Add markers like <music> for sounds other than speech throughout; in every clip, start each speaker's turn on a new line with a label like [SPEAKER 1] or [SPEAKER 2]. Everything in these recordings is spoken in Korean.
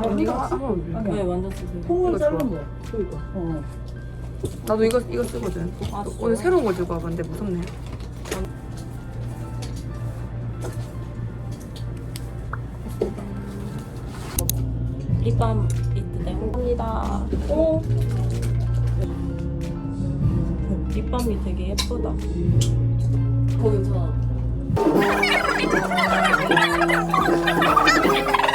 [SPEAKER 1] 네가
[SPEAKER 2] 네, 완전 쓰세요.
[SPEAKER 1] 콩을
[SPEAKER 3] 자른
[SPEAKER 1] 거.
[SPEAKER 3] 그러니까.
[SPEAKER 2] 어.
[SPEAKER 1] 나도 이거 이거 쓰거든.
[SPEAKER 2] 아,
[SPEAKER 1] 오늘 새로운 거 들고 와봤는데 무섭네.
[SPEAKER 2] 립밤 이때 감사합니다. 오. 립밤이 되게 예쁘다. 어, 괜찮아. <laughs>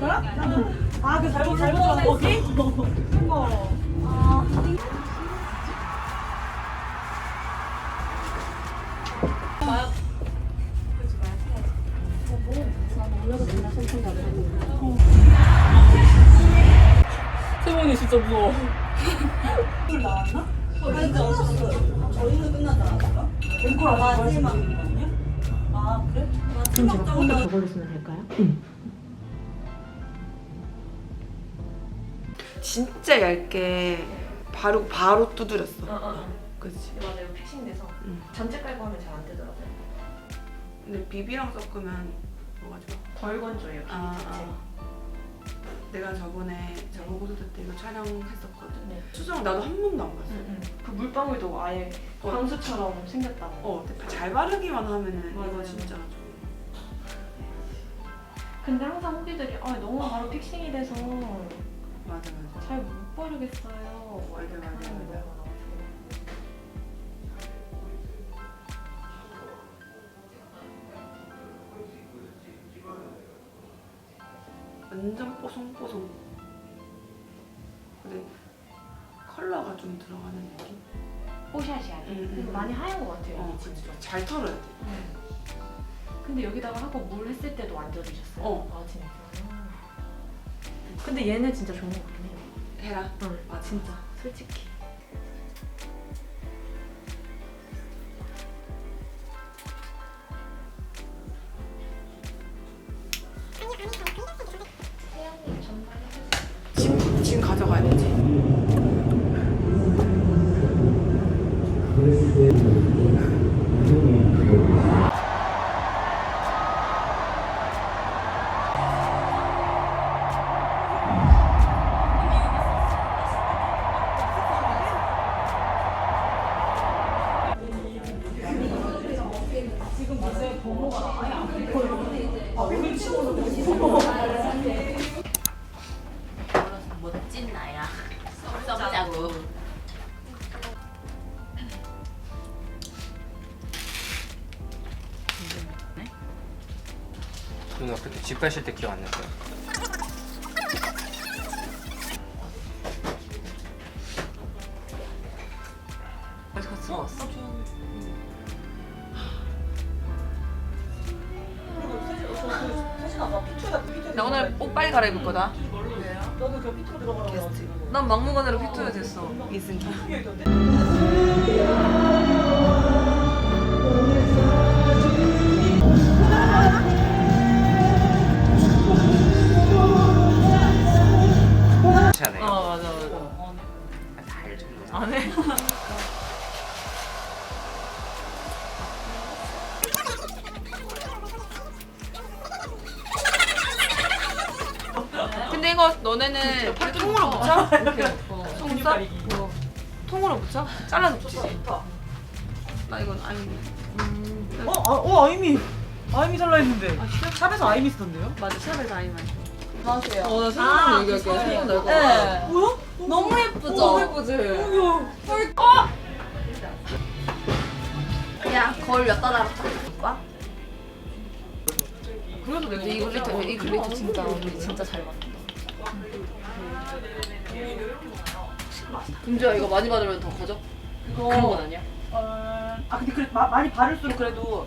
[SPEAKER 3] 아, 아, 그 거지? 이거.
[SPEAKER 2] 세번이 진짜 무서워.
[SPEAKER 3] 술 나왔나? 끝났어요. 저희는 끝나지 않았을 까? 앵콜 마지막이거든요? 아, 그래?
[SPEAKER 4] 그럼 제가 폰더 저걸로 쓰면 될까요?
[SPEAKER 1] 진짜 얇게 바로 바로 두드렸어.
[SPEAKER 4] 어어
[SPEAKER 1] 그렇지.
[SPEAKER 4] 맞아요 픽싱 돼서
[SPEAKER 1] 응.
[SPEAKER 4] 전체 깔고 하면 잘 안 되더라고요
[SPEAKER 1] 근데 비비랑 섞으면 뭐가 좋아?
[SPEAKER 4] 덜 건조해요
[SPEAKER 1] 아,
[SPEAKER 4] 자체
[SPEAKER 1] 아. 내가 저번에 저번 고등학교 때 이거 촬영했었거든.
[SPEAKER 4] 네.
[SPEAKER 1] 수정 나도 한 번도 안 봤어.
[SPEAKER 4] 물방울도 아예
[SPEAKER 1] 어.
[SPEAKER 4] 방수처럼 생겼다고
[SPEAKER 1] 어, 잘 바르기만 하면은 이거
[SPEAKER 4] 맞아요.
[SPEAKER 1] 진짜 좋아.
[SPEAKER 4] 근데 항상 후기들이 아 너무 바로 픽싱이 돼서
[SPEAKER 1] 맞아 맞아.
[SPEAKER 4] 잘 못 바르겠어요
[SPEAKER 1] 맞아,
[SPEAKER 4] 이렇게
[SPEAKER 1] 맞아,
[SPEAKER 4] 하는
[SPEAKER 1] 맞아. 완전 뽀송뽀송. 근데 컬러가 좀 들어가는 느낌?
[SPEAKER 4] 뽀샤시하게 그래서
[SPEAKER 1] 응.
[SPEAKER 4] 많이 하얀 것 같아요
[SPEAKER 1] 어,
[SPEAKER 4] 좀.
[SPEAKER 1] 잘 털어야 돼.
[SPEAKER 4] 응. 근데 여기다가 하고 물 했을 때도 안 젖으셨어요?
[SPEAKER 1] 어.
[SPEAKER 4] 아 진짜 근데 얘는 진짜 좋은 것 같긴 해요
[SPEAKER 1] 해라.
[SPEAKER 4] 응.
[SPEAKER 1] 맞아.
[SPEAKER 4] 진짜 솔직히
[SPEAKER 1] 지금 지금 가져가야 되지.
[SPEAKER 5] 멋진 나야. 써보자고.
[SPEAKER 6] 누나 그때 집 가실 때 기억 안 나세요?
[SPEAKER 1] 어디 갔어? 왔어?
[SPEAKER 3] 나
[SPEAKER 1] 오늘 옷 빨리 갈아입을 거다.
[SPEAKER 3] 너도 들어가라고.
[SPEAKER 1] 난 막무가내로 피투에 됐어.
[SPEAKER 6] 그렇지 않아요?
[SPEAKER 1] 어 맞아 맞아. 안 해. <laughs> 이거 너네는 통으로 붙여? <laughs> 통으로 어. 통으로 붙여? 잘라서 붙이지. 나 이건 아니.
[SPEAKER 3] 어, 아, 어, 아이미. 아이미 살라 했는데. 샵에서 아이미 쓰던데요?
[SPEAKER 1] 맞아 샵에서 아이만.
[SPEAKER 2] 안녕하세요.
[SPEAKER 1] 어나
[SPEAKER 2] 아,
[SPEAKER 1] 생각나 얘기할게. 생각나 이거.
[SPEAKER 2] 네.
[SPEAKER 3] 뭐야?
[SPEAKER 2] 너무 예쁘죠?
[SPEAKER 1] 너무 예쁘지?
[SPEAKER 5] 야, 거울 몇 달았다.
[SPEAKER 1] 그래도 내가
[SPEAKER 5] 이 글리터, 이 글리터 진짜 진짜 잘 맞는다.
[SPEAKER 2] 금주야 이거 많이 받으면 더 커져? 그런 건 아니야?
[SPEAKER 3] 어, 아, 근데 그래, 마, 많이 바를수록 그래도.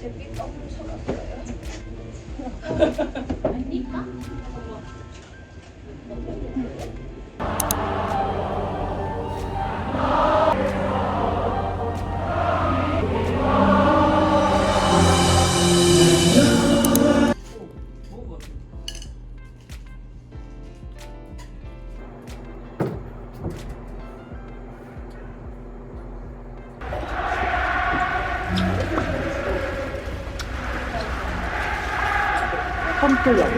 [SPEAKER 7] 제 삐까 훔쳐갔어요. 아닙니까? 这个